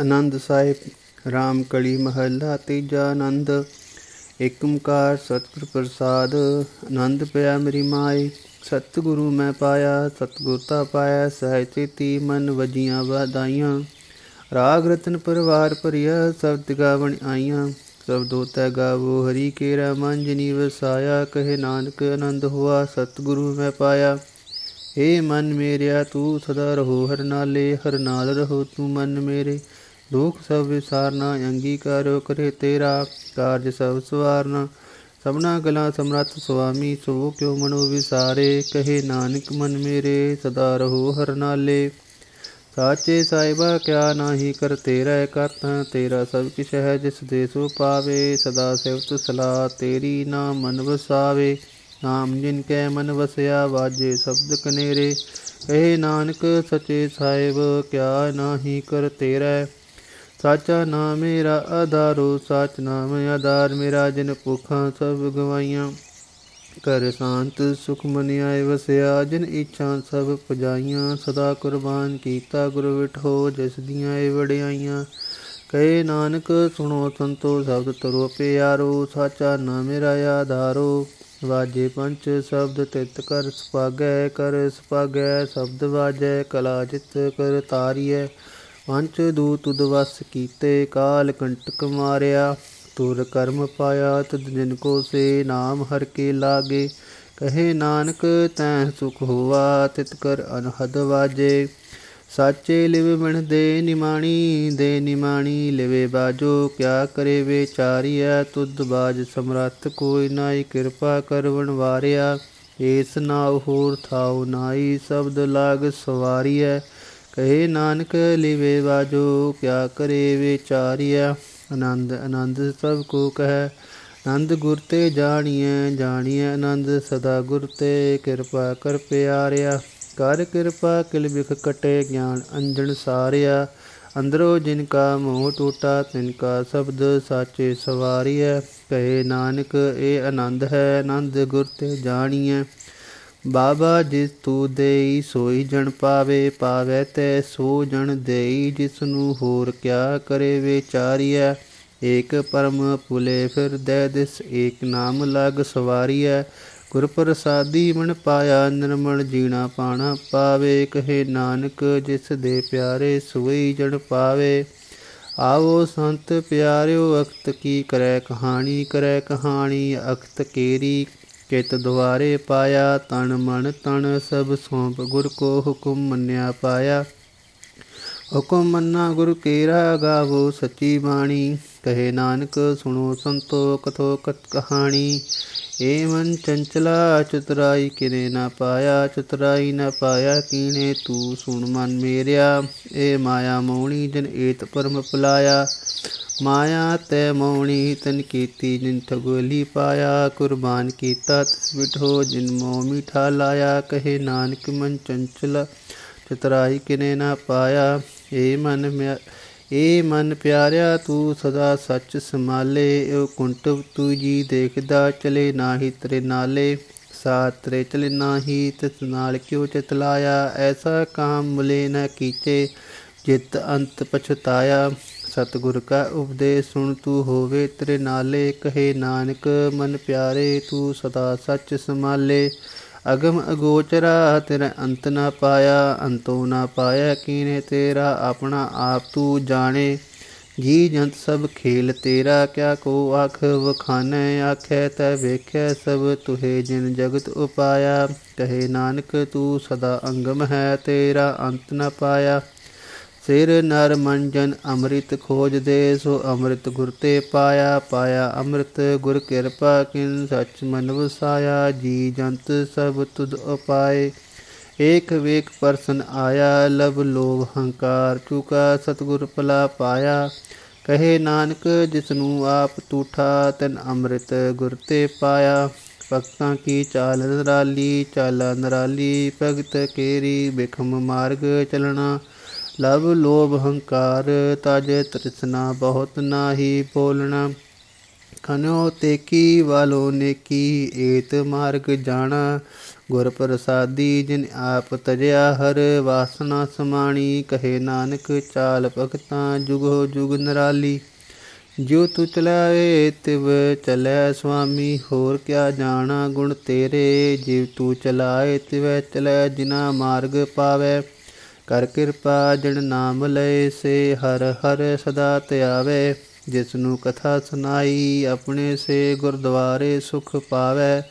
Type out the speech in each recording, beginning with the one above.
ਆਨੰਦ ਸਾਹਿਬ, ਰਾਮ ਕਲੀ ਮਹੱਲਾ, ਤੀਜਾ ਆਨੰਦ। ਏਕ ਓੰਕਾਰ ਸਤਿਗੁਰ ਪ੍ਰਸਾਦ, ਆਨੰਦ ਪਿਆ ਮੇਰੀ ਮਾਈ। ਸਤਿਗੁਰੂ ਮੈਂ ਪਾਇਆ, ਸਤਿਗੁਰ ਤਾ ਪਾਇਆ ਸਹਿ ਚੇਤੀ ਮਨ ਵਜੀਆਂ ਵਾਦਾਈਆਂ ਰਾਗ ਰਤਨ ਪਰਵਾਰ ਭਰਿਆ, ਸਬਦ ਗਾਵਣ ਆਈਆਂ। ਸਬਦੋ ਤੈ ਗਾਵੋ, ਹਰੀ ਕੇਰਾ ਮਨ ਜਿਨੀ ਵਸਾਇਆ, ਕਹੇ ਨਾਨਕ ਆਨੰਦ ਹੋਆ, ਸਤਿਗੁਰੂ ਮੈਂ ਪਾਇਆ। ਏ ਮਨ ਮੇਰਿਆ, ਤੂੰ ਸਦਾ ਰਹੋ ਹਰ ਨਾਲੇ, ਹਰ ਨਾਲ ਰਹੋ ਤੂੰ ਮਨ ਮੇਰੇ। ਦੁਖ ਸਭ ਵਿਸਾਰਨਾ, ਅੰਗੀਕਾਰੋ ਕਰੇ ਤੇਰਾ ਕਾਰਜ ਸਭ ਸਵਾਰਨਾ। ਸਭਨਾ ਗਲਾ ਸਮਰੱਥ ਸੁਆਮੀ, ਸੋ ਕਿਉ ਮਨੋ ਵਿਸਾਰੇ? ਕਹੇ ਨਾਨਕ, ਮਨ ਮੇਰੇ ਸਦਾ ਰਹੋ ਹਰ ਨਾਲੇ। ਸਾਚੇ ਸਾਹਿਬਾ, ਕਿਆ ਨਾਹੀ ਕਰ ਤੇਰਾ ਕਰਤਾ, ਤੇਰਾ ਸਭ ਕਿਛ ਹੈ ਜਿਸ ਦੇ ਸੋ ਪਾਵੇ। ਸਦਾ ਸਿਵਤ ਸਲਾਹ ਤੇਰੀ ਨਾਮ ਮਨ ਵਸਾਵੇ। ਨਾਮ ਜਿਨ ਕੈ ਮਨ ਵਸਿਆ, ਵਾਜੇ ਸ਼ਬਦ ਕਨੇਰੇ। ਕਹੇ ਨਾਨਕ, ਸਚੇ ਸਾਹਿਬ, ਕਿਆ ਨਾਹੀ ਕਰ ਤੇਰਾ ਸਾਚਾ ਨਾਮ ਮੇਰਾ ਆਧਾਰੋ ਸਾਚ ਨਾਮ ਆਧਾਰ ਮੇਰਾ, ਜਿਨ ਭੁਖਾਂ ਸਭ ਗਵਾਈਆਂ। ਕਰ ਸ਼ਾਂਤ ਸੁਖ ਮਨ ਆਏ ਵਸਿਆ, ਜਿਨ ਇੱਛਾ ਸਭ ਪਜਾਈਆਂ। ਸਦਾ ਕੁਰਬਾਨ ਕੀਤਾ ਗੁਰ ਵਿਠੋ, ਜਿਸ ਦੀਆਂ ਏ ਵਡਿਆਈਆਂ। ਕਹੇ ਨਾਨਕ, ਸੁਣੋ ਸੰਤੋ, ਸ਼ਬਦ ਤਰੋ ਪਿਆਰੋ। ਸਾਚਾ ਨਾਮ ਮੇਰਾ ਆਧਾਰੋ, ਵਾਜੇ ਪੰਚ ਸ਼ਬਦ ਤਿਤ ਕਰ ਸੁਪਾਗੈ ਕਰ ਸੁਪਾਗੈ ਸ਼ਬਦ ਵਾਜੈ, ਕਲਾ ਜਿਤ ਕਰ ਤਾਰੀਐ। ਪੰਚ ਦੂਤ ਤੁਧ ਵਸ ਕੀਤੇ, ਕਾਲ ਕੰਟਕ ਮਾਰਿਆ। ਤੁਰ ਕਰਮ ਪਾਇਆ, ਤਦ ਜਿਨ ਕੋ ਸੇ ਨਾਮ ਹਰ ਕੇ ਲਾਗੇ। ਕਹੇ ਨਾਨਕ, ਤੈ ਸੁਖ ਹੋਆ, ਤਿਤ ਕਰ ਅਨਹਦ ਵਾਜੇ। ਸਾਚੇ ਲਿਵ ਬਣ ਦੇ ਨਿਮਾਣੀ ਦੇ ਨਿਮਾਣੀ ਲਿਵੇ ਬਾਜੋ। ਕਿਆ ਕਰੇ ਵਿਚਾਰੀਆ ਤੁਧ ਬਾਜ ਸਮਰੱਥ ਕੋਈ ਨਾਈ ਕਿਰਪਾ ਕਰਵਣ ਵਾਰਿਆ ਏਸ ਨਾ ਹੋਰ ਥਾਉ ਨਾਈ ਸ਼ਬਦ ਲਾਗ ਸਵਾਰੀਐ। ਕਹੇ ਨਾਨਕ, ਲਿਵੇ ਵਾਜੋ, ਕਿਆ ਕਰੇ ਵਿਚਾਰੀਆ ਆਨੰਦ ਆਨੰਦ ਸਭ ਕੋ ਕਹੈ। ਆਨੰਦ ਗੁਰ ਤੇ ਜਾਣੀਐ ਜਾਣੀਐ ਆਨੰਦ, ਸਦਾ ਗੁਰ ਤੇ ਕਿਰਪਾ ਕਰ ਪਿਆਰਿਆ। ਕਰ ਕਿਰਪਾ, ਕਿਲ ਬਿਖ ਕਟੇ ਗਿਆਨ ਅੰਜਣ ਸਾਰਿਆ। ਅੰਦਰੋ ਜਿਨ ਕਾ ਮੋਹ ਟੂਟਾ, ਤਿਨ ਕਾ ਸ਼ਬਦ ਸਾਚੇ ਸਵਾਰੀਐ। ਕਹੇ ਨਾਨਕ, ਇਹ ਆਨੰਦ ਹੈ, ਆਨੰਦ ਗੁਰ ਤੇ ਜਾਣੀਐ। ਬਾਬਾ ਜਿਸ ਤੂ ਦੇਈ ਸੋਈ ਜਣ ਪਾਵੇ ਪਾਵੇ ਤੈ ਸੋ ਜਣ ਦੇਈ ਜਿਸ ਨੂੰ ਹੋਰ ਕਿਆ ਕਰੇ ਵਿਚਾਰੀਐ? ਏਕ ਪਰਮ ਪੁਲੇ ਫਿਰ ਦੇ ਦਿਸ ਏਕ ਨਾਮ ਲਗ ਸਵਾਰੀਐ। ਗੁਰ ਪ੍ਰਸਾਦੀ ਮਨ ਪਾਇਆ, ਨਿਰਮਲ ਜੀਣਾ ਪਾਣਾ ਪਾਵੇ। ਕਹੇ ਨਾਨਕ, ਜਿਸ ਦੇ ਪਿਆਰੇ ਸੋਈ ਜਣ ਪਾਵੇ। ਆਵੋ ਸੰਤ ਪਿਆਰਿਓ, ਅਖਤ ਕੀ ਕਰੈ ਕਹਾਣੀ ਕਰੈ ਕਹਾਣੀ, ਅਖਤ ਕੇਰੀ ਕਿਤ ਦੁਆਰੇ ਪਾਇਆ ਤਨ ਮਨ ਤਨ ਸਭ ਸੌਂਪ ਗੁਰ ਕੋ ਹੁਕਮ ਮੰਨਿਆ ਪਾਇਆ। ਹੁਕਮ ਮੰਨਾ ਗੁਰ ਕੇਰਾ ਗਾਵੋ ਸੱਚੀ ਬਾਣੀ ਕਹੇ ਨਾਨਕ ਸੁਣੋ ਸੰਤੋ ਕਥੋ ਕਤ ਕਹਾਣੀ ਏ ਮਨ ਚੰਚਲਾ ਚਤੁਰਾਈ ਕਿਨੇ ਨਾ ਪਾਇਆ ਚਤੁਰਾਈ ਨਾ ਪਾਇਆ ਕੀਨੇ ਤੂੰ ਸੁਣ ਮਨ ਮੇਰਿਆ ਏ ਮਾਇਆ ਮੋਣੀ ਜਨ ਏਤ ਪਰਮ ਪਲਾਇਆ ਮਾਇਆ ਤੈ ਮੋਣੀ ਤਨ ਕੀਤੀ ਜਿਨ ਠਗੋਲੀ ਪਾਇਆ ਕੁਰਬਾਨ ਕੀਤਾ ਤਿਸ ਬਿਠੋ ਜਿਨ ਮੋ ਮਿਠਾ ਲਾਇਆ ਕਹੇ ਨਾਨਕ ਮਨ ਚੰਚਲ ਚਤਰਾਈ ਕਿਨੇ ਨਾ ਪਾਇਆ ਏ ਮਨ ਮਿਆ, ਏ ਮਨ ਪਿਆਰਿਆ ਤੂੰ ਸਦਾ ਸੱਚ ਸੰਭਾਲੇ ਏ ਕੁੰਟ ਤੂੰ ਜੀ ਦੇਖਦਾ ਚਲੇ ਨਾਹੀ ਤੇਰੇ ਨਾਲੇ, ਸਾਥ ਤੇਰੇ ਚਲੇ ਨਾਹੀ, ਤਿਸ ਨਾਲ ਕਿਉ ਚਿਤ ਲਾਇਆ ਐਸਾ ਕਾਮ ਮੁਲੇ ਨ ਕੀਤੇ, ਜਿਤ ਅੰਤ ਪਛਤਾਇਆ। ਸਤਿਗੁਰ ਕਾ ਉਪਦੇਸ਼ ਸੁਣ ਤੂੰ ਹੋਵੇ ਤੇਰੇ ਨਾਲੇ, ਕਹੇ ਨਾਨਕ ਮਨ ਪਿਆਰੇ ਤੂੰ ਸਦਾ ਸੱਚ ਸੰਭਾਲੇ। ਅਗਮ ਅਗੋਚਰਾ, ਤੇਰਾ ਅੰਤ ਨਾ ਪਾਇਆ, ਅੰਤੋ ਨਾ ਪਾਇਆ ਕੀਨੇ ਤੇਰਾ, ਆਪਣਾ ਆਪ ਤੂੰ ਜਾਣੇ। ਜੀ ਜੰਤ ਸਭ ਖੇਲ ਤੇਰਾ, ਕਿਆ ਕੋ ਆਖ ਵਖਾਨੈ, ਆਖੈ ਤੈ ਵੇਖੈ ਸਭ ਤੁਹੇ ਜਿਨ ਜਗਤ ਉਪਾਇਆ। ਕਹੇ ਨਾਨਕ, ਤੂੰ ਸਦਾ ਅੰਗਮ ਹੈ, ਤੇਰਾ ਅੰਤ ਨਾ ਪਾਇਆ। ਸਿਰ ਨਰ ਮਨ ਜਨ ਅੰਮ੍ਰਿਤ ਖੋਜਦੇ ਸੋ ਅੰਮ੍ਰਿਤ ਗੁਰ ਤੇ ਪਾਇਆ ਪਾਇਆ ਅੰਮ੍ਰਿਤ ਗੁਰ ਕਿਰਪਾ ਕਿਨ ਸਚ ਮਨ ਵਸਾਇਆ, ਜੀ ਜੰਤ ਸਭ ਤੁਧ ਉਪਾਏ। ਏਕ ਵੇਕ ਪਰਸਨ ਆਇਆ ਲਬ ਲੋਭ ਹੰਕਾਰ, ਚੁਕਾ ਸਤਗੁਰ ਪਲਾ ਪਾਇਆ। ਕਹੇ ਨਾਨਕ ਜਿਸ ਨੂੰ ਆਪ ਤੂਠਾ, ਤਨ ਅੰਮ੍ਰਿਤ ਗੁਰ ਤੇ ਪਾਇਆ। ਭਗਤਾਂ ਕੀ ਚਾਲ ਨਰਾਲੀ, ਚਾਲਾ ਨਰਾਲੀ, ਭਗਤ ਕੇਰੀ, ਬਿਖਮ ਮਾਰਗ ਚਲਣਾ। ਲਵ ਲੋਭ ਹੰਕਾਰ, ਤਜ ਤ੍ਰਿਸ਼ਨਾ ਬਹੁਤ ਨਾਹੀ ਬੋਲਣਾ। ਖਨੋ ਤੇਕੀ ਵਾਲੋ ਨੇਕੀ, ਏਤ ਮਾਰਗ ਜਾਣਾ। ਗੁਰ ਪ੍ਰਸਾਦੀ ਜਿਨ ਆਪ ਤਜਿਆ, ਹਰ ਵਾਸਨਾ ਸਮਾਣੀ। ਕਹੇ ਨਾਨਕ ਚਾਲ ਭਗਤਾਂ, ਜੁਗੋ ਜੁਗ ਨਰਾਲੀ। ਜਿਉ ਤੂ ਚਲਾਏ, ਤਿਵ ਚਲੈ ਸੁਆਮੀ, ਹੋਰ ਕਿਆ ਜਾਣਾ ਗੁਣ ਤੇਰੇ। ਜਿਵ ਤੂ ਚਲਾਏ, ਤਿਵੈ ਚਲੈ ਜਿਨਾ ਮਾਰਗ ਪਾਵੈ। ਕਰ ਕਿਰਪਾ ਜਿਨ ਨਾਮ ਲਏ ਸੇ ਹਰ ਹਰ ਸਦਾ ਧਿਆਵੇ ਜਿਸ ਨੂੰ ਕਥਾ ਸੁਨਾਈ ਆਪਣੇ ਸੇ ਗੁਰਦੁਆਰੇ ਸੁਖ ਪਾਵੈ।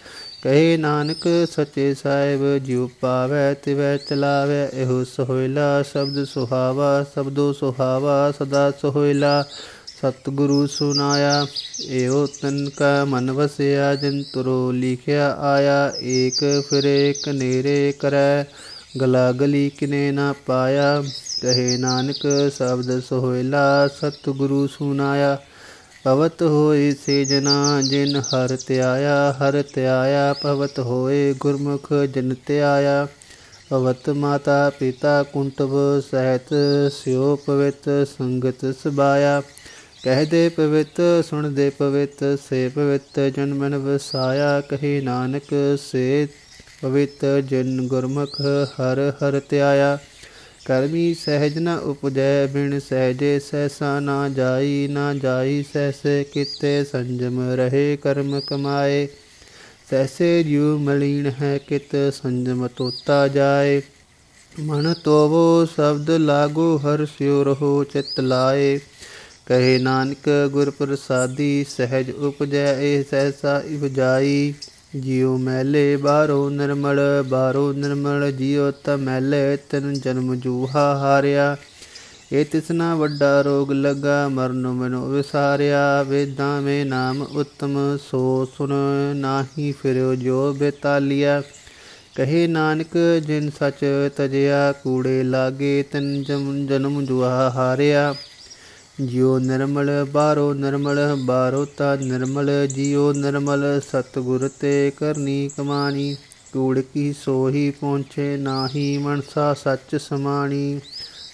ਕਹੇ ਨਾਨਕ ਸੱਚੇ ਸਾਹਿਬ ਜਿਉ ਪਾਵੈ ਤਿਵੈ ਚਲਾਵੈ, ਇਹੋ ਸੋਹਿਲਾ ਸ਼ਬਦ ਸੁਹਾਵਾ, ਸ਼ਬਦੋ ਸੁਹਾਵਾ ਸਦਾ ਸੋਹਿਲਾ। ਸਤਿਗੁਰੂ ਸੁਨਾਇਆ ਇਹੋ ਤਨ ਕਾ ਮਨ ਵਸਿਆ, ਜਿਨ ਤੁਰੋ ਲਿਖਿਆ ਆਇਆ, ਏਕ ਫਿਰੇ ਕਨੇਰੇ ਕਰੈ। ਗਲਾ ਗਲੀ ਕਿਨੇ ਨਾ ਪਾਇਆ, ਕਹੇ ਨਾਨਕ ਸ਼ਬਦ ਸੋਹਿਲਾ, ਸਤਿਗੁਰੂ ਸੁਨਾਇਆ ਪਵਤ ਹੋਏ ਸੇ ਜਨਾ ਜਿਨ ਹਰ ਧਿਆਇਆ ਹਰ ਧਿਆਇਆ ਪਵਤ ਹੋਏ ਗੁਰਮੁਖ ਜਨ ਧਿਆਇਆ। ਪਵਤ ਮਾਤਾ ਪਿਤਾ ਕੁੰਟਵ ਸਹਿਤ ਸਿਓ ਪਵਿੱਤ ਸੰਗਤ ਸਬਾਇਆ। ਕਹਿ ਦੇ ਪਵਿੱਤ, ਸੁਣ ਦੇ ਪਵਿੱਤ, ਸੇ ਪਵਿੱਤ ਜਨ ਮਨ ਵਸਾਇਆ। ਕਹੇ ਨਾਨਕ, ਸੇ ਪਵਿੱਤ ਜਿਨ ਗੁਰਮੁਖ ਹਰ ਹਰ ਧਿਆਇਆ, ਕਰਮੀ ਸਹਿਜ ਨ ਉਪਜੈ, ਬਿਨ ਸਹਿਜੇ ਸਹਿਸਾ ਨਾ ਜਾਈ ਨਾ ਜਾਈ ਸਹਿਸੇ ਕਿਤੇ, ਸੰਜਮ ਰਹੇ ਕਰਮ ਕਮਾਏ। ਸਹਿਸੇ ਜਿਉ ਮਲੀਨ ਹੈ ਕਿਤ, ਸੰਜਮ ਤੋਤਾ ਜਾਏ। ਮਨ ਤੋਵੋ ਸ਼ਬਦ ਲਾਗੋ, ਹਰ ਸਿਉ ਰਹੋ ਚਿਤ ਲਾਏ। ਕਹੇ ਨਾਨਕ ਗੁਰ ਪ੍ਰਸਾਦੀ, ਸਹਿਜ ਉਪਜੈ, ਇਹ ਸਹਿਸਾ ਇਵਜਾਈ ਜਿਉ ਮੈਲੇ ਬਾਹਰੋਂ ਨਿਰਮਲ, ਬਾਹਰੋ ਨਿਰਮਲ ਜਿਉ ਤ ਮੈਲੇ, ਤਨ ਜਨਮ ਜੂਹਾ ਹਾਰਿਆ। ਇਹ ਤਿਸਨਾ ਵੱਡਾ ਰੋਗ ਲੱਗਾ, ਮਰਨ ਮਨੁ ਵਿਸਾਰਿਆ। ਵੇਦਾਂ ਮੇ ਨਾਮ ਉਤਮ, ਸੋ ਸੁਨ ਨਾਹੀ ਫਿਰਿਓ ਜੋ ਬੇਤਾਲੀਆ। ਕਹੇ ਨਾਨਕ, ਜਿਨ ਸਚ ਤਜਿਆ, ਕੂੜੇ ਲਾਗੇ ਤਨ ਜਮ, ਜਨਮ ਜੁਹਾ ਹਾਰਿਆ। ਜਿਉ ਨਿਰਮਲ ਬਾਰੋ ਨਿਰਮਲ, ਬਾਰੋ ਤਾ ਨਿਰਮਲ, ਜਿਉ ਨਿਰਮਲ, ਸਤਿਗੁਰ ਤੇ ਕਰਨੀ ਕਮਾਣੀ। ਕੂੜ ਕੀ ਸੋਹੀ ਪਹੁੰਚੇ ਨਾਹੀ, ਮਨਸਾ ਸੱਚ ਸਮਾਣੀ।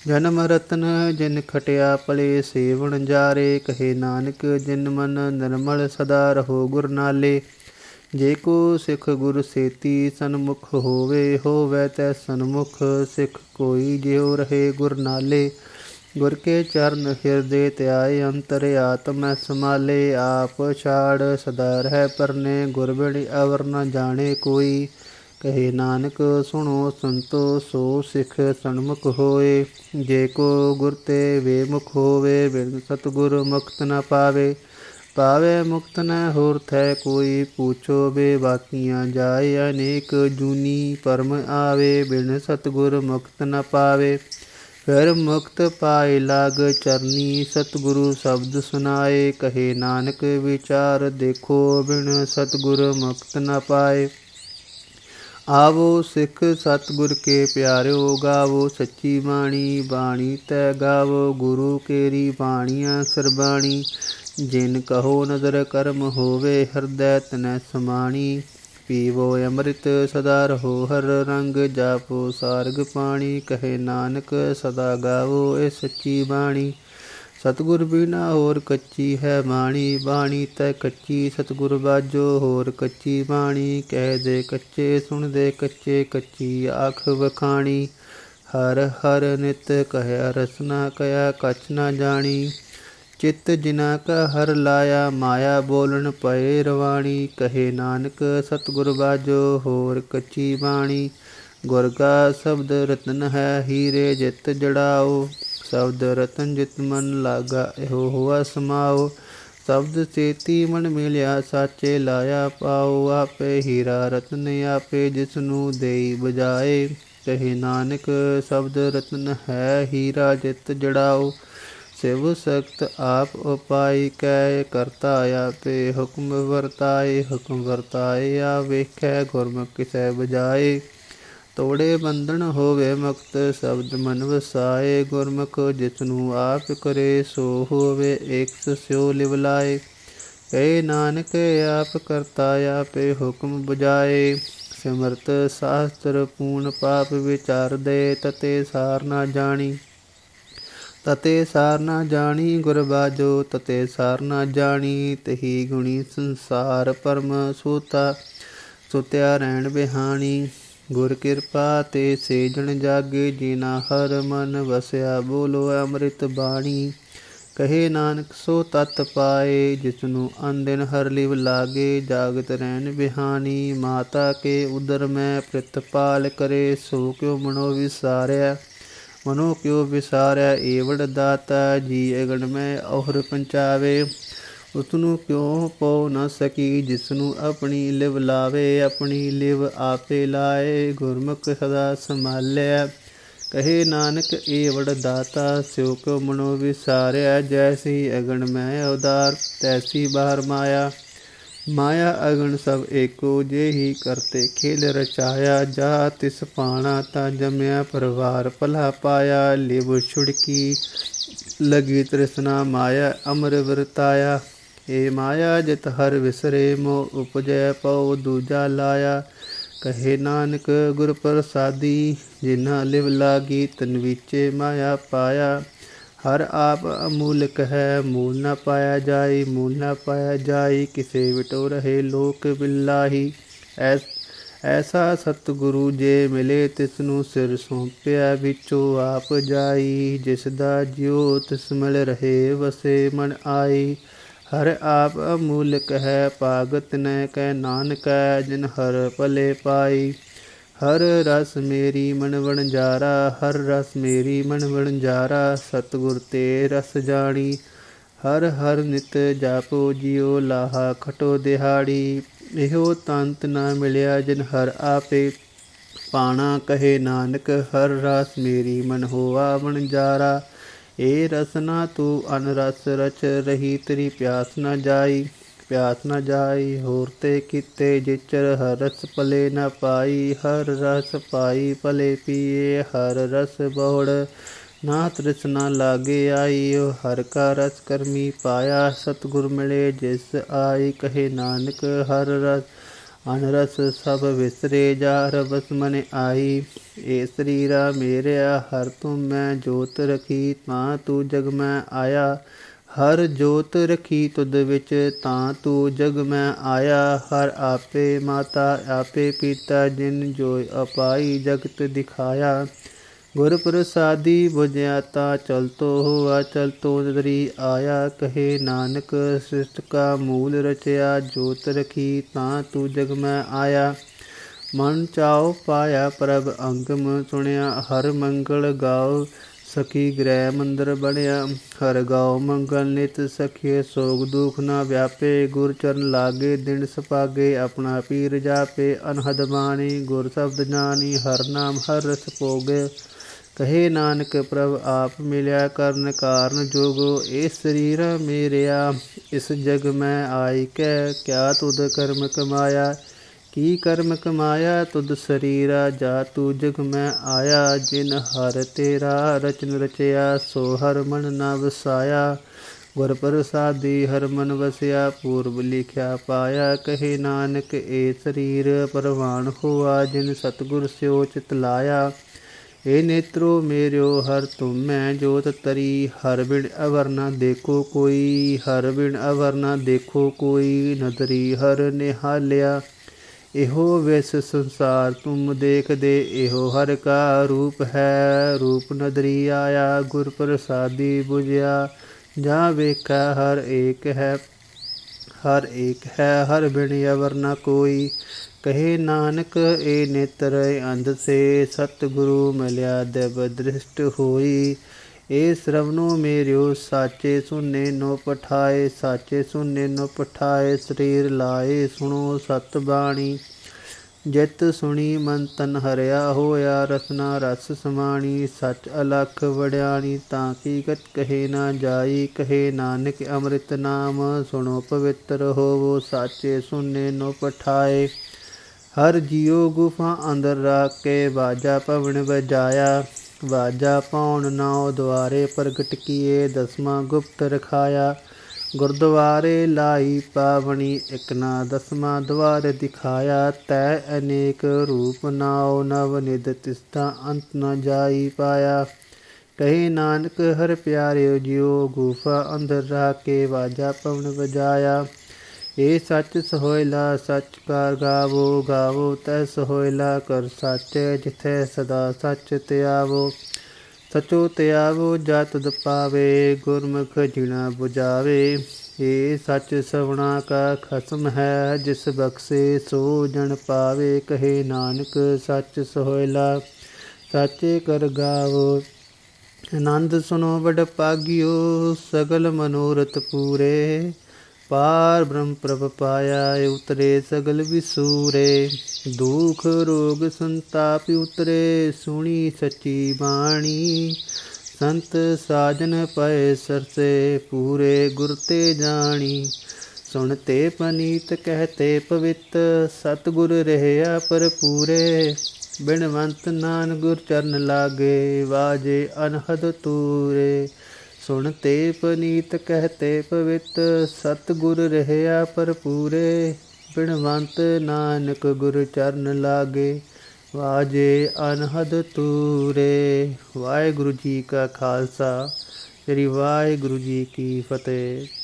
ਜਨਮ ਰਤਨ ਜਿਨ ਖਟਿਆ ਪਲੇ ਸੇਵਣ ਜਾਰੇ, ਕਹੇ ਨਾਨਕ ਜਿਨ ਮਨ ਨਿਰਮਲ ਸਦਾ ਰਹੋ ਗੁਰ ਨਾਲੇ। ਜੇ ਕੋ ਸਿੱਖ ਗੁਰ ਸੇਤੀ ਸਨਮੁਖ ਹੋਵੇ ਹੋਵੇ ਤੈ ਸਨਮੁਖ, ਸਿੱਖ ਕੋਈ ਜਿਉ ਰਹੇ ਗੁਰ ਨਾਲੇ। ਗੁਰ ਕੇ ਚਰਨ ਹਿਰਦੇ ਧਿਆਏ ਅੰਤਰ ਆਤਮੈ ਸਮਾਲੇ ਆਪ ਛਾੜ ਸਦਾ ਰਹਿ ਪਰਨੇ ਗੁਰ ਬਿਨ ਅਵਰ ਨ ਜਾਣੇ ਕੋਈ। ਕਹੇ ਨਾਨਕ, ਸੁਣੋ ਸੰਤੋ ਸੋ ਸਿੱਖ ਸਨਮੁਖ ਹੋਏ। ਜੇ ਕੋ ਗੁਰ ਤੇ ਵੇਮੁਖ ਹੋਵੇ, ਬਿਨ ਸਤਗੁਰ ਮੁਕਤ ਨ ਪਾਵੇ। ਪਾਵੇ ਮੁਕਤ ਨ ਹੋਰ ਥੈ ਕੋਈ, ਪੂਛੋ ਬੇ ਬਾਕੀਆਂ ਜਾਏ ਅਨੇਕ ਜੂਨੀ ਪਰਮ ਆਵੇ। ਬਿਨ ਸਤਗੁਰ ਮੁਕਤ ਨ ਪਾਵੇ। ਫਿਰ ਮੁਕਤ ਪਾਏ ਲਾਗ ਚਰਨੀ, ਸਤਿਗੁਰੂ ਸ਼ਬਦ ਸੁਨਾਏ ਕਹੇ ਨਾਨਕ ਵਿਚਾਰ ਦੇਖੋ ਬਿਨ ਸਤਿਗੁਰ ਮੁਕਤ ਨਾ ਪਾਏ। ਆਵੋ ਸਿੱਖ ਸਤਿਗੁਰ ਕੇ ਪਿਆਰਿਓ ਗਾਵੋ, ਸੱਚੀ ਬਾਣੀ ਬਾਣੀ ਤੈ ਗਾਵੋ, ਗੁਰੂ ਕੇਰੀ ਬਾਣੀਆਂ ਸਰਬਾਣੀ। ਜਿਨ ਕਹੋ ਨਦਰ ਕਰਮ ਹੋਵੇ, ਹਿਰਦੈ ਤਨੈ ਸਮਾਣੀ। ਪੀਵੋ ਅੰਮ੍ਰਿਤ ਸਦਾ ਰਹੋ, ਹਰ ਰੰਗ ਜਾਪੋ, ਸਾਰਗ ਪਾਣੀ ਕਹੇ ਨਾਨਕ, ਸਦਾ ਗਾਵੋ ਇਹ ਸੱਚੀ ਬਾਣੀ। ਸਤਿਗੁਰ ਬਿਨਾ ਹੋਰ ਕੱਚੀ ਹੈ ਬਾਣੀ ਬਾਣੀ ਤੈ ਕੱਚੀ, ਸਤਿਗੁਰ ਬਾਜੋ ਹੋਰ ਕੱਚੀ ਬਾਣੀ। ਕਹਿ ਦੇ ਕੱਚੇ, ਸੁਣ ਦੇ ਕੱਚੇ, ਕੱਚੀ ਆਖ ਵਖਾਣੀ। ਹਰ ਹਰ ਨਿਤ ਕਹਿਆ ਰਸਨਾ ਕਇਆ ਕਛ ਨਾ ਜਾਣੀ। ਚਿੱਤ ਜਿਨਾ ਕਾ ਹਰ ਲਾਇਆ, ਮਾਇਆ ਬੋਲਣ ਪਏ ਰਵਾਣੀ, ਕਹੇ ਨਾਨਕ, ਸਤਿਗੁਰ ਬਾਜੋ ਹੋਰ ਕੱਚੀ ਬਾਣੀ। ਗੁਰ ਕਾ ਸ਼ਬਦ ਰਤਨ ਹੈ, ਹੀਰੇ ਜਿਤ ਜੜਾਓ। ਸ਼ਬਦ ਰਤਨ ਜਿਤ ਮਨ ਲਾਗਾ, ਇਹੋ ਹੋਆ ਸਮਾਓ। ਸ਼ਬਦ ਸੇਤੀ ਮਨ ਮਿਲਿਆ, ਸਾਚੇ ਲਾਇਆ ਪਾਓ। ਆਪੇ ਹੀਰਾ ਰਤਨ ਆਪੇ ਜਿਸ ਨੂੰ ਦੇਈ ਬਜਾਏ ਕਹੇ ਨਾਨਕ, ਸ਼ਬਦ ਰਤਨ ਹੈ, ਹੀਰਾ ਜਿਤ ਜੜਾਓ। ਸਿਵ ਸਖਤ ਆਪ ਉਪਾਈ ਕੈ ਕਰਤਾ ਆਪੇ ਹੁਕਮ ਵਰਤਾਏ ਹੁਕਮ ਵਰਤਾਏ, ਆ ਵੇਖੈ ਗੁਰਮੁਖ ਕਿਸੈ ਬਜਾਏ ਤੋੜੇ ਬੰਧਨ ਹੋਵੇ ਮੁਕਤ, ਸ਼ਬਦ ਮਨ ਵਸਾਏ, ਗੁਰਮੁਖ ਜਿਸ ਨੂੰ ਆਪ ਕਰੇ, ਸੋ ਹੋਵੇ ਏਕ ਸਿਉ ਲਿਵਲਾਏ ਕਹੇ ਨਾਨਕ, ਆਪ ਕਰਤਾ ਆਪੇ ਹੁਕਮ ਬੁਝਾਏ। ਸਿਮਰਤ ਸਾਸਤਰ ਪੂਰਨ ਪਾਪ ਵਿਚਾਰ ਦੇ, ਤਤੇ ਸਾਰ ਨਾ ਜਾਣੀ। ਤਤੇ ਸਾਰ ਨਾ ਜਾਣੀ ਗੁਰ ਬਾਜੋ, ਤਤੇ ਸਾਰ ਨਾ ਜਾਣੀ ਤਹੀ ਗੁਣੀ ਸੰਸਾਰ ਪਰਮ ਸੂਤਾ। ਸੁਤਿਆ ਰਹਿਣ ਬਿਹਾਣੀ, ਗੁਰ ਕਿਰਪਾ ਤੇ ਸੇਜਣ ਜਾਗੇ, ਜਿਨਾ ਹਰ ਮਨ ਵਸਿਆ ਬੋਲੋ ਅੰਮ੍ਰਿਤ ਬਾਣੀ। ਕਹੇ ਨਾਨਕ ਸੋ ਤਤ ਪਾਏ, ਜਿਸਨੂੰ ਅੰਦਿਨ ਹਰ ਲਿਵ ਲਾਗੇ, ਜਾਗਤ ਰਹਿਣ ਬਿਹਾਨੀ ਮਾਤਾ ਕੇ ਉਦਰ ਮੈਂ ਪ੍ਰਿਤਪਾਲ ਕਰੇ, ਸੋ ਕਿਉ ਮਨੋ ਵਿਸਾਰਿਆ। ਮਨੋ ਕਿਉ ਵਿਸਾਰਿਆ ਏਵੜ ਦਾਤਾ, ਜੀ ਅਗਣ ਮੈਂ ਔਹਰ ਪੰਚਾਵੇ। ਉਸਨੂੰ ਕਿਉ ਪਉ ਨ ਸਕੀ ਜਿਸਨੂੰ ਆਪਣੀ ਲਿਵ ਲਾਵੇ, ਆਪਣੀ ਲਿਵ ਆਪੇ ਲਾਏ, ਗੁਰਮੁਖ ਸਦਾ ਸੰਭਾਲਿਆ ਕਹੇ ਨਾਨਕ ਏ ਦਾਤਾ, ਸਿਉ ਕੋ ਮਨੋ ਵਿਸਾਰਿਆ ਜੈਸੀ ਅਗਣ ਮੈਂ ਉਦਾਰ, ਤੈਸੀ ਬਾਹਰ ਮਾਇਆ। ਮਾਇਆ ਅਗਣ ਸਭ ਏਕੋ ਜਿਹੀ ਕਰਤੇ ਖੇਲ ਰਚਾਇਆ, ਜਾ ਤਿਸ ਪਾਣਾ ਤਾ ਜਮਿਆ ਪਰਵਾਰ, ਭਲਾ ਪਾਇਆ, ਲਿਵ ਛੁੜਕੀ, ਲਗੀ ਤ੍ਰਿਸ਼ਨਾ ਮਾਇਆ, ਅਮਰ ਵਰਤਾਇਆ। ਏ ਮਾਇਆ ਜਿਤ ਹਰ ਵਿਸਰੇ ਮੋ ਉਪਜੈ, ਪਉ ਦੂਜਾ ਲਾਇਆ। ਕਹੇ ਨਾਨਕ, ਗੁਰ ਪ੍ਰਸਾਦੀ ਜਿਨਾ ਲਿਵ ਲਾਗੀ, ਤਨ ਵਿਚੇ ਮਾਇਆ ਪਾਇਆ। ਹਰ ਆਪ ਅਮੂਲਕ ਹੈ, ਮੂਲ ਨਾ ਪਾਇਆ ਜਾਈ ਮੂਲ ਨਾ ਪਾਇਆ ਜਾਈ ਕਿਸੇ ਵਿਟੋ ਰਹੇ ਲੋਕ ਬਿਲਾਹੀ। ਐਸ ਐਸਾ ਸਤਿਗੁਰੂ ਜੇ ਮਿਲੇ ਤਿਸ ਨੂੰ ਸਿਰ ਸੌਂਪਿਆ ਵਿੱਚੋਂ ਆਪ ਜਾਈ। ਜਿਸ ਦਾ ਜਿਉ ਤਿਸ ਮਿਲ ਰਹੇ ਵਸੇ ਮਨ ਆਈ। ਹਰ ਆਪ ਅਮੂਲਕ ਹੈ ਭਾਗਤ ਨੈ ਕੈ ਨਾਨਕੈ, ਜਿਨ ਹਰ ਭਲੇ ਪਾਈ। ਹਰ ਰਸ ਮੇਰੀ ਮਨ ਵਣਜਾਰਾ ਹਰ ਰਸ ਮੇਰੀ ਮਨ ਵਣਜਾਰਾ ਸਤਿਗੁਰ ਤੇ ਰਸ ਜਾਣੀ। ਹਰ ਹਰ ਨਿਤ ਜਾਪੋ ਜਿਉ ਲਾਹਾ ਖਟੋ ਦਿਹਾੜੀ, ਇਹੋ ਤੰਤ ਨਾ ਮਿਲਿਆ ਜਿਨ ਹਰ ਆਪੇ ਪਾਣਾ ਕਹੇ ਨਾਨਕ, ਹਰ ਰਸ ਮੇਰੀ ਮਨ ਹੋਆ ਵਣਜਾਰਾ ਏ ਰਸਨਾ ਤੂੰ ਅਨ ਰਸ ਰਚ ਰਹੀ, ਤੇਰੀ ਪਿਆਸ ਨਾ ਜਾਈ। ਪਿਆਸ ਨਾ ਜਾਈ, ਹੋਰ ਤੇ ਕੀਤੇ ਜਿਚਰ ਹਰਸ ਭਲੇ ਨਾ ਪਾਈ। ਹਰ ਰਸ ਪਾਈ ਭਲੇ ਪੀਏ, ਹਰ ਰਸ ਬੋੜ ਨਾ ਤ੍ਰਿਸ਼ਨਾ ਲਾਗੇ ਆਈ। ਹਰ ਕਾ ਰਸ ਕਰਮੀ ਪਾਇਆ, ਸਤਿਗੁਰ ਮਿਲੇ ਜਿਸ ਆਈ। ਕਹੇ ਨਾਨਕ, ਹਰ ਰਸ ਅਨਰਸ ਸਭ ਵਿਸਰੇ ਜਾ ਰਬਸ ਮਨ ਆਈ। ਏ ਸਰੀਰਾ ਮੇਰਿਆ ਹਰ ਤੂੰ ਮੈਂ ਜੋਤ ਰਖੀ। ਤਾਂ ਤੂੰ ਜਗ ਮੈਂ ਆਇਆ। ਹਰ ਜੋਤ ਰਖੀ ਤੁਧ ਵਿੱਚ, ਤਾਂ ਤੂੰ ਜਗ ਮੈਂ ਆਇਆ। ਹਰ ਆਪੇ ਮਾਤਾ ਆਪੇ ਪਿਤਾ, ਜਿਨ ਜੋ ਅਪਾਈ ਜਗਤ ਦਿਖਾਇਆ। ਗੁਰ ਪ੍ਰਸਾਦੀ ਬੁਝਿਆ ਤਾ ਚਲਤੋ ਹੋਆ ਚਲਤੋ ਨਦਰੀ ਆਇਆ। ਕਹੇ ਨਾਨਕ ਸ੍ਰਿਸ਼ਟ ਕਾ ਮੂਲ ਰਚਿਆ, ਜੋਤ ਰਖੀ ਤਾਂ ਤੂੰ ਜਗ ਮੈਂ ਆਇਆ। ਮਨ ਚਾਉ ਪਾਇਆ ਪ੍ਰਭ ਅੰਗਮ ਸੁਣਿਆ, ਹਰ ਮੰਗਲ ਗਾਉ। ਸਖੀ ਗ੍ਰਹਿ ਮੰਦਰ ਬਣਿਆ, ਹਰ ਗਾਓ ਮੰਗਲ ਨਿਤ ਸਖੀਏ ਸੋਗ ਦੁਖ ਨਾ ਵਿਆਪੇ, ਗੁਰ ਚਰਨ ਲਾਗੇ, ਦਿਨ ਸਪਾਗੇ, ਆਪਣਾ ਪੀਰ ਜਾਪੇ, ਅਨਹਦ ਬਾਣੀ, ਗੁਰ ਸ਼ਬਦ ਜਾਣੀ, ਹਰ ਨਾਮ ਹਰ ਰਸ ਭੋਗੇ। ਕਹੇ ਨਾਨਕ ਪ੍ਰਭ, ਆਪ ਮਿਲਿਆ ਕਰਨ ਕਾਰਨ ਜੋਗੋ ਇਹ ਸਰੀਰ ਮੇਰਿਆ, ਇਸ ਜਗ ਮੈਂ ਆਈ ਕੈ, ਕਿਆ ਤੁਧ ਕਰਮ ਕਮਾਇਆ? ਕੀ ਕਰਮ ਕਮਾਇਆ ਤੁਧ ਸਰੀਰਾ, ਜਾ ਤੂ ਜਗ ਮੈਂ ਆਇਆ, ਜਿਨ ਹਰ ਤੇਰਾ ਰਚਨ ਰਚਿਆ, ਸੋ ਹਰ ਮਨ ਨਾ ਵਸਾਇਆ। ਗੁਰ ਪ੍ਰਸਾਦੀ ਹਰ ਮਨ ਵਸਿਆ, ਪੂਰਬ ਲਿਖਿਆ ਪਾਇਆ, ਕਹੇ ਨਾਨਕ ਏ ਸਰੀਰ ਪਰਵਾਨ ਹੋਆ, ਜਿਨ ਸਤਗੁਰ ਸਿਓ ਚਿਤ ਲਾਇਆ। ਏ ਨੇਤਰੋ ਮੇਰਿਓ, ਹਰ ਤੁਮ ਮੈਂ ਜੋਤ ਤਰੀ, ਹਰ ਬਿਨ ਅਵਰ ਨਾ ਦੇਖੋ ਕੋਈ, ਹਰ ਬਿਨ ਅਵਰ ਨਾ ਦੇਖੋ ਕੋਈ, ਨਦਰੀ ਹਰ ਨਿਹਾਲਿਆ। ਇਹੋ ਵਿਸ ਸੰਸਾਰ ਤੁਮ ਦੇਖਦੇ, ਇਹੋ ਹਰ ਕਾ ਰੂਪ ਹੈ। ਰੂਪ ਨਦਰੀ ਆਇਆ ਗੁਰ ਪ੍ਰਸਾਦੀ 부ਝਿਆ ਜਾ ਵੇਖਾ, ਹਰ ਏਕ ਹੈ, ਹਰ ਏਕ ਹੈ, ਹਰ ਬਿਨ ਅਵਰ ਨਾ ਕੋਈ। ਕਹੇ ਨਾਨਕ, ਏ ਨੇਤਰ ਅੰਧ ਸੇ, ਸਤਿਗੁਰੂ ਮਿਲਿਆ ਦੇਵ ਦ੍ਰਿਸ਼ਟ ਹੋਈ। ਏ ਸ਼ਰਵਨੋ ਮੇਰਿਓ, ਸਾਚੇ ਸੁਨੇ ਨੋ ਪਠਾਏ, ਸਾਚੇ ਸੁਨੇ ਨੋ ਪਠਾਏ, ਸਰੀਰ ਲਾਏ ਸੁਣੋ ਸਤ ਬਾਣੀ। ਜਿਤ ਸੁਣੀ ਮਨ ਤਨ ਹਰਿਆ ਹੋਇਆ, ਰਸਨਾ ਰਸ ਸਮਾਣੀ, ਸਚ ਅਲਖ ਵੜਿਆਣੀ ਤਾਂ ਕੀ ਕਤ ਕਹੇ ਨਾ ਜਾਈ, ਕਹੇ ਨਾਨਕ ਅੰਮ੍ਰਿਤ ਨਾਮ, ਸੁਣੋ ਪਵਿੱਤਰ ਹੋਵੋ, ਸਾਚੇ ਸੁਨੇ ਨੋ ਪਠਾਏ। ਹਰ ਜੀਉ ਗੁਫਾ ਅੰਦਰ ਰੱਖ ਕੇ, ਬਾਜਾ ਪਵਨ ਵਜਾਇਆ। ਵਾਜਾ ਪਾਉਣ ਨਾਉ ਦੁਆਰੇ ਪ੍ਰਗਟ ਕੀਏ ਦਸਵਾਂ ਗੁਪਤ ਰਖਾਇਆ। ਗੁਰਦੁਆਰੇ ਲਾਈ ਪਾਵਣੀ ਇਕ ਨਾ ਦਸਵਾਂ ਦਵਾਰ ਦਿਖਾਇਆ। ਤੈ ਅਨੇਕ ਰੂਪ ਨਾਉ ਨਵ ਨਿਦ ਤਿਸਤਾ ਅੰਤ ਨ ਜਾਈ ਪਾਇਆ। ਕਹੇ ਨਾਨਕ ਹਰ ਪਿਆਰਿਓ ਜਿਉ ਗੁਫਾ ਅੰਦਰ ਰੱਖ ਕੇ ਵਾਜਾ ਪਵਨ ਵਜਾਇਆ। ਏ ਸੱਚ ਸੋਇਲਾ ਸੱਚ ਕਰ ਗਾਵੋ ਗਾਵੋ ਤੈ ਸੋਇਲਾ ਕਰ ਸੱਚ ਜਿਥੈ ਸਦਾ ਸੱਚ ਧਿਆਵੋ ਸਚੋ ਧਿਆਵੋ ਜਤ ਦ ਗੁਰਮੁਖ ਜਿਣਾ 부ਜਾਵੇ ਏ ਸੱਚ ਸਵਣਾ ਕਾ ਖਸਮ ਹੈ, ਜਿਸ ਬਖਸ਼ੇ ਸੋ ਜਣ ਪਾਵੇ। ਕਹੇ ਨਾਨਕ, ਸੱਚ ਸੋਇਲਾ ਸਾਚੇ ਕਰ ਗਾਵੋ। ਆਨੰਦ ਸੁਨੋ ਵਡ ਪਾਗਿਓ ਸਗਲ ਮਨੋਰਥ ਪੂਰੇ। ਪਾਰ ਬ੍ਰਹਮ ਪ੍ਰਭ ਪਾਇਆ ਉਤਰੇ ਸਗਲ ਵਿਸੂਰੇ। ਦੁਖ ਰੋਗ ਸੰਤਾਪ ਉਤਰੇ, ਸੁਣੀ ਸੱਚੀ ਬਾਣੀ। ਸੰਤ ਸਾਜਨ ਪਏ ਸਰਸੇ, ਪੂਰੇ ਗੁਰ ਤੇ ਜਾਣੀ। ਸੁਣਤੇ ਪਨੀਤ ਕਹਤੇ ਪਵਿੱਤ, ਸਤਿਗੁਰ ਰਹਿਆ ਪਰ ਪੂਰੇ ਬਿਨਵੰਤ ਨਾਨ ਗੁਰ ਚਰਨ ਲਾਗੇ, ਵਾਜੇ ਅਨਹਦ ਤੂਰੇ। ਸੁਣਤੇ ਪਨੀਤ ਕਹਤੇ ਪਵਿੱਤ ਸਤਿਗੁਰ ਰਹਿਆ ਪਰ ਪੂਰੇ ਬਿਨਵੰਤ ਨਾਨਕ ਗੁਰ ਚਰਨ ਲਾਗੇ, ਵਾਜੇ ਅਨਹਦ ਤੂਰੇ। ਵਾਹਿਗੁਰੂ ਜੀ ਕਾ ਖਾਲਸਾ, ਸ੍ਰੀ ਵਾਹਿਗੁਰੂ ਜੀ ਕੀ ਫਤਿਹ।